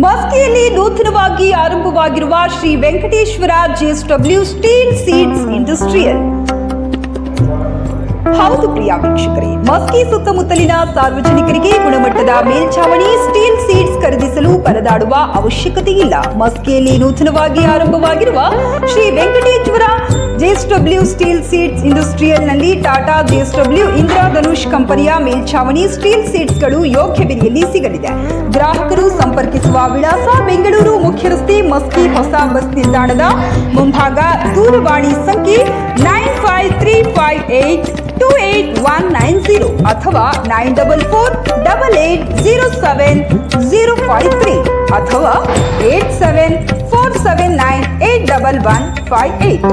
ಮಸ್ಕಿಯಲ್ಲಿ ನೂತನವಾಗಿ ಆರಂಭವಾಗಿರುವ Shri Venkateshwara GSW steel seeds industrial. ಹೌದು ಪ್ರಿಯ ವೀಕ್ಷಕರೇ, ಮಸ್ಕಿ ಸುತ್ತಮುತ್ತಲಿನ ಸಾರ್ವಜನಿಕರಿಗೆ ಗುಣಮಟ್ಟದ ಮೇಲ್ಛಾವಣಿ ಸ್ಟೀಲ್ ಸೀಡ್ಸ್ ಖರೀದಿಸಲು ಪರದಾಡುವ ಅವಶ್ಯಕತೆ ಇಲ್ಲ ಮಸ್ಕಿಯಲ್ಲಿ ನೂತನವಾಗಿ ಆರಂಭವಾಗಿರುವ Shri Venkateshwara JSW steel seeds ಇಂಡಸ್ಟ್ರಿಯಲ್ನಲ್ಲಿ Tata JSW Indradhanush ಕಂಪನಿಯ ಮೇಲ್ಛಾವಣಿ ಸ್ಟೀಲ್ ಸೀಡ್ಸ್ಗಳು ಯೋಗ್ಯ ಬೆಲೆಯಲ್ಲಿ ಸಿಗಲಿದೆ. ಗ್ರಾಹಕರು ಸಂಪರ್ಕಿಸುವ ವಿಳಾಸ ಬೆಂಗಳೂರು ಮುಖ್ಯ ರಸ್ತೆ ಮಸ್ಕಿ ಹೊಸ ಬಸ್ ನಿಲ್ದಾಣದ ಮುಂಭಾಗ ದೂರವಾಣಿ ಸಂಖ್ಯೆ nine five three five eight two eight one nine zero ಅಥವಾ nine double four double eight zero seven zero five three ಅಥವಾ eight seven four seven nine eight double one five eight.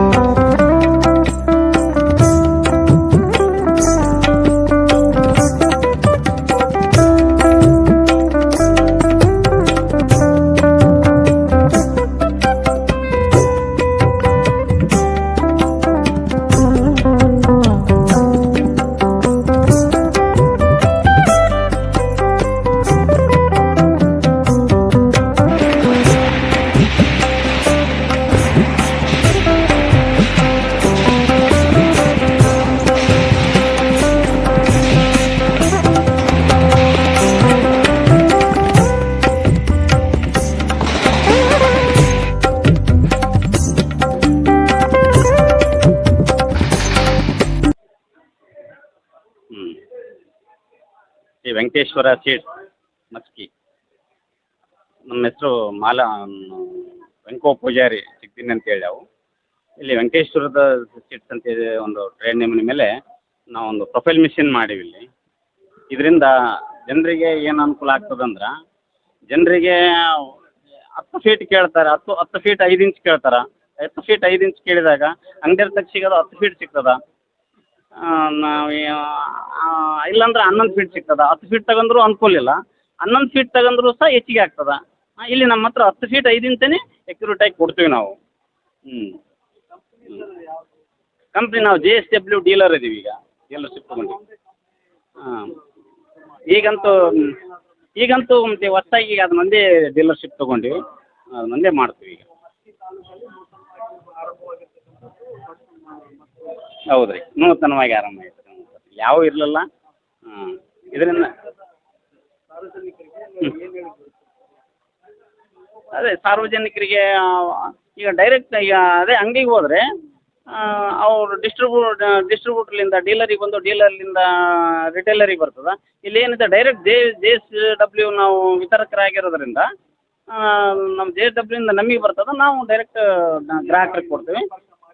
ಹ್ಞೂ Shri Venkateshwara seeds Maski. ನಮ್ಮ ಹೆಸರು ಮಾಲಾ ವೆಂಕೋ ಪೂಜಾರಿ ಸಿಗ್ತೀನಿ ಅಂತೇಳಿ ನಾವು ಇಲ್ಲಿ ವೆಂಕಟೇಶ್ವರದ seeds ಅಂತೇಳಿ ಒಂದು ಟ್ರೇಡ್ ನೇಮಿನ ಮೇಲೆ ನಾವೊಂದು ಪ್ರೊಫೈಲ್ ಮಿಷಿನ್ ಮಾಡೀವಿ ಇಲ್ಲಿ. ಇದರಿಂದ ಜನರಿಗೆ ಏನು ಅನುಕೂಲ ಆಗ್ತದಂದ್ರೆ ಜನರಿಗೆ ಹತ್ತು ಫೀಟ್ ಕೇಳ್ತಾರೆ, ಹತ್ತು ಹತ್ತು ಫೀಟ್ ಐದು ಇಂಚ್ ಕೇಳ್ತಾರೆ. ಹತ್ತು ಫೀಟ್ ಐದು ಇಂಚ್ ಕೇಳಿದಾಗ ಅಂಗಡಿಯಲ್ಲಿ ಸಿಗೋದು ಹತ್ತು ಫೀಟ್ ಸಿಗ್ತದೆ. ನಾವು ಇಲ್ಲಾಂದ್ರೆ ಹನ್ನೊಂದು ಫೀಟ್ ಸಿಗ್ತದೆ. ಹತ್ತು ಫೀಟ್ ತಗೊಂಡ್ರು ಅನುಕೂಲ ಇಲ್ಲ. ಹನ್ನೊಂದು ಫೀಟ್ ತಗೊಂಡ್ರು ಸಹ ಹೆಚ್ಚಿಗೆ ಆಗ್ತದೆ. ಇಲ್ಲಿ ನಮ್ಮ ಹತ್ರ ಹತ್ತು ಫೀಟ್ ಐದು ಎಕ್ಯುರೇಟ್ ಆಗಿ ಕೊಡ್ತೀವಿ ನಾವು. ಹ್ಞೂ ಕಂಪ್ನಿ ನಾವು ಜೆ ಎಸ್ ಡಬ್ಲ್ಯೂ ಡೀಲರ್ ಇದೀವಿ ಈಗ. ಡೀಲರ್ಶಿಪ್ ತಗೊಂಡು ಹಾಂ. ಈಗಂತೂ ಈಗಂತೂ ಮತ್ತೆ ಹೊಸ್ದಾಗಿ ಅದು ಮಂದೇ ಡೀಲರ್ಶಿಪ್ ತಗೊಂಡು ಅದು ಮಂದೇ ಮಾಡ್ತೀವಿ ಈಗ. ಹೌದು ರೀ ನೂತನವಾಗಿ ಆರಂಭ ಯಾವ ಇರಲಿಲ್ಲ. ಹ್ಞೂ ಇದರಿಂದ ಹ್ಞೂ ಅದೇ ಸಾರ್ವಜನಿಕರಿಗೆ ಈಗ ಡೈರೆಕ್ಟ್ ಈಗ ಅದೇ ಅಂಗಡಿಗೆ ಹೋದರೆ ಅವರು ಡಿಸ್ಟ್ರಿಬ್ಯೂ ಡಿಸ್ಟ್ರಿಬ್ಯೂಟ್ರ್ಲಿಂದ ಡೀಲರಿಗೆ ಬಂದು ಡೀಲರ್ಲಿಂದ ರಿಟೇಲರಿಗೆ ಬರ್ತದೆ. ಇಲ್ಲಿ ಏನಿದೆ direct J J S W ನಾವು ವಿತರಕರಾಗಿರೋದ್ರಿಂದ ನಮ್ಮ ಜೆ ಎಸ್ ಡಬ್ಲ್ಯೂಯಿಂದ ನಮಗೆ ಬರ್ತದೆ. ನಾವು ಡೈರೆಕ್ಟ್ ಗ್ರಾಹಕರಿಗೆ ಕೊಡ್ತೀವಿ.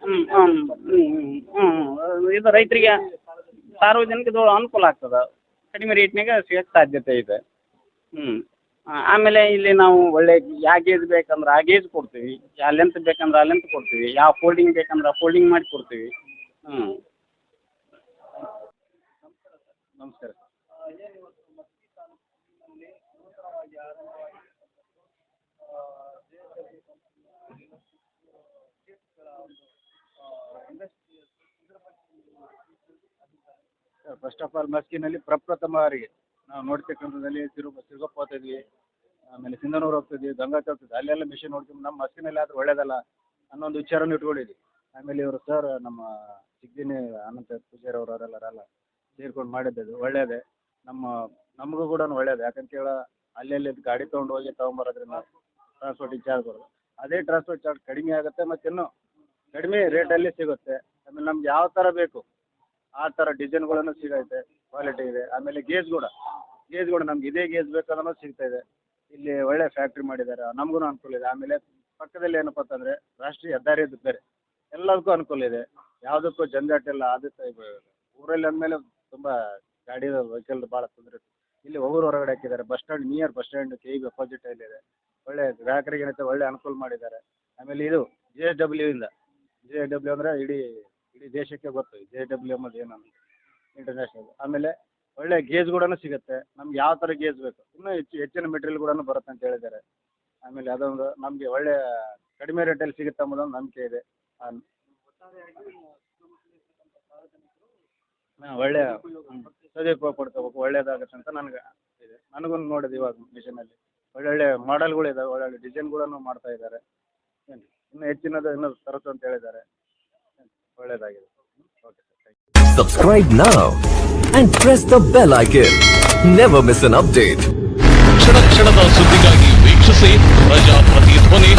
ಹ್ಞೂ ಹ್ಞೂ ಹ್ಞೂ ಹ್ಞೂ ಇದು ರೈತರಿಗೆ ಸಾರ್ವಜನಿಕದು ಅನುಕೂಲ ಆಗ್ತದೆ. ಕಡಿಮೆ ರೇಟ್ನಾಗ ಸಿಗಕ್ಕೆ ಸಾಧ್ಯತೆ ಇದೆ. ಹ್ಞೂ ಆಮೇಲೆ ಇಲ್ಲಿ ನಾವು ಒಳ್ಳೆ ಯಾವ ಗೇಜ್ ಬೇಕಂದ್ರೆ ಆ ಗೇಜ್ ಕೊಡ್ತೀವಿ. ಯಾವ ಲೆಂತ್ ಬೇಕಂದ್ರೆ ಆ ಲೆಂತ್ ಕೊಡ್ತೀವಿ. ಯಾವ ಫೋಲ್ಡಿಂಗ್ ಬೇಕಂದ್ರೆ ಆ ಫೋಲ್ಡಿಂಗ್ ಮಾಡಿ ಕೊಡ್ತೀವಿ. ಹ್ಞೂ ನಮಸ್ಕಾರ. ಫಸ್ಟ್ ಆಫ್ ಆಲ್ ಮಸ್ಕಿನಲ್ಲಿ ಪ್ರಪ್ರಥಮ ಬಾರಿಗೆ ನಾವು ನೋಡ್ತಕ್ಕಂಥದ್ದಲ್ಲಿ ತಿರುಗ ತಿರುಗಪ್ಪ ಹೋಗ್ತಿದ್ವಿ ಆಮೇಲೆ ಸಿಂಧನೂರು ಹೋಗ್ತಿದ್ವಿ ಗಂಗಾ ಹೋಗ್ತಿದ್ವಿ ಅಲ್ಲೆಲ್ಲ ಮಿಷನ್ ನೋಡ್ತೀವಿ ನಮ್ಮ ಮಸ್ಕಿನಲ್ಲಿ ಆದ್ರೆ ಒಳ್ಳೇದಲ್ಲ ಅನ್ನೋ ಒಂದು ವಿಚಾರನೂ ಇಟ್ಕೊಂಡಿದ್ವಿ. ಆಮೇಲೆ ಇವರು ಸರ್ ನಮ್ಮ ಸಿಗ್ದಿನಿ ಅನಂತ ಪೂಜಾರಿ ಅವರು ಅವರೆಲ್ಲರೆಲ್ಲ ಸೇರ್ಕೊಂಡು ಮಾಡಿದ್ದು ಒಳ್ಳೇದೇ. ನಮ್ಮ, ನಮಗೂ ಕೂಡ ಒಳ್ಳೇದು. ಯಾಕಂತೇಳ ಅಲ್ಲೆಲ್ಲಿ ಗಾಡಿ ತೊಗೊಂಡು ಹೋಗಿ ತೊಗೊಂಬರೋದ್ರಿಂದ ಟ್ರಾನ್ಸ್ಪೋರ್ಟಿಂಗ್ ಚಾರ್ಜ್ ಬರೋದು ಅದೇ ಟ್ರಾನ್ಸ್ಪೋರ್ಟ್ ಚಾರ್ಜ್ ಕಡಿಮೆ ಆಗುತ್ತೆ ಮತ್ತು ಇನ್ನೂ ಕಡಿಮೆ ರೇಟಲ್ಲಿ ಸಿಗುತ್ತೆ. ಆಮೇಲೆ ನಮ್ಗೆ ಯಾವ ಥರ ಬೇಕು? ಆ ಥರ ಡಿಸೈನ್ಗಳನ್ನು ಸಿಗೈತೆ ಕ್ವಾಲಿಟಿ ಇದೆ. ಆಮೇಲೆ ಗೇಜ್ ಕೂಡ ಗೇಜ್ ಕೂಡ ನಮ್ಗೆ ಇದೇ ಗೇಜ್ ಬೇಕಾದ್ರೂ ಸಿಗ್ತಾ ಇದೆ. ಇಲ್ಲಿ ಒಳ್ಳೆ ಫ್ಯಾಕ್ಟ್ರಿ ಮಾಡಿದ್ದಾರೆ, ನಮಗೂ ಅನುಕೂಲ ಇದೆ. ಆಮೇಲೆ ಪಕ್ಕದಲ್ಲಿ ಏನಪ್ಪ ಅಂತಂದರೆ ರಾಷ್ಟ್ರೀಯ ಹೆದ್ದಾರಿ ಬೇರೆ, ಎಲ್ಲದಕ್ಕೂ ಅನುಕೂಲ ಇದೆ. ಯಾವುದಕ್ಕೂ ಜಂಜಾಟ ಇಲ್ಲ ಅದಕ್ಕೆ ಊರಲ್ಲಿ ಅಂದಮೇಲೆ ತುಂಬ ಗಾಡಿ ವೆಹಿಕಲ್ ಭಾಳ ತೊಂದರೆ ಇಲ್ಲಿ ಒಬ್ಬರು ಹೊರಗಡೆ ಹಾಕಿದ್ದಾರೆ bus stand near bus stand K opposite ಇದೆ. ಒಳ್ಳೆ ಗ್ರಾಹಕರಿಗೆ ಏನೈತೆ ಒಳ್ಳೆ ಅನುಕೂಲ ಮಾಡಿದ್ದಾರೆ. ಆಮೇಲೆ ಇದು ಜೆ ಎಸ್ ಡಬ್ಲ್ಯೂ ಇಂದ ಜೆ ಎಸ್ ಡಬ್ಲ್ಯೂ ಅಂದರೆ ಇಡೀ ಇಡೀ ದೇಶಕ್ಕೆ ಗೊತ್ತು ಜೆ ಡಬ್ಲ್ಯೂ ಡಬ್ಲ್ಯೂ ಅಲ್ಲಿ ಏನು ಇಂಟರ್ನ್ಯಾಷನಲ್ ಆಮೇಲೆ ಒಳ್ಳೆ ಗೇಜ್ ಕೂಡ ಸಿಗುತ್ತೆ. ನಮ್ಗೆ ಯಾವ ಥರ ಗೇಜ್ ಬೇಕು? ಇನ್ನೂ ಹೆಚ್ಚು, ಹೆಚ್ಚಿನ ಮೆಟೀರಿಯಲ್ ಕೂಡ ಬರುತ್ತೆ ಅಂತ ಹೇಳಿದ್ದಾರೆ. ಆಮೇಲೆ ಅದೊಂದು ನಮಗೆ ಒಳ್ಳೆ ಕಡಿಮೆ ರೇಟಲ್ಲಿ ಸಿಗುತ್ತೆ ಅನ್ನೋದೊಂದು ನಂಬಿಕೆ ಇದೆ. ಹಾಂ ಒಳ್ಳೆಯ. ಸದುಪಯೋಗ ಪಡ್ಕೋಬೇಕು, ಒಳ್ಳೇದಾಗುತ್ತೆ ಅಂತ ನನಗೆ ಇದೆ. ನನಗೂ ನೋಡಿದೆ ಇವಾಗ ಮಿಷನಲ್ಲಿ ಒಳ್ಳೊಳ್ಳೆ ಮಾಡೆಲ್ಗಳು ಇದಾವೆ ಒಳ್ಳೊಳ್ಳೆ ಡಿಸೈನ್ಗಳನ್ನು ಮಾಡ್ತಾ ಇದ್ದಾರೆ. ಏನು, ಇನ್ನೂ ಹೆಚ್ಚಿನದು ಇನ್ನೂ ತರತ್ತು ಅಂತ ಹೇಳಿದ್ದಾರೆ. ಒಳ್ಳೆಯದಾಗಿದೆ okay sir thank you Subscribe now and press the bell icon. Never miss an update. ಕ್ಷಣ ಕ್ಷಣದ ಸುದ್ದಿಗಾಗಿ ವೀಕ್ಷಿಸಿ ಪ್ರಜಾಪ್ರತಿ ಧ್ವನಿ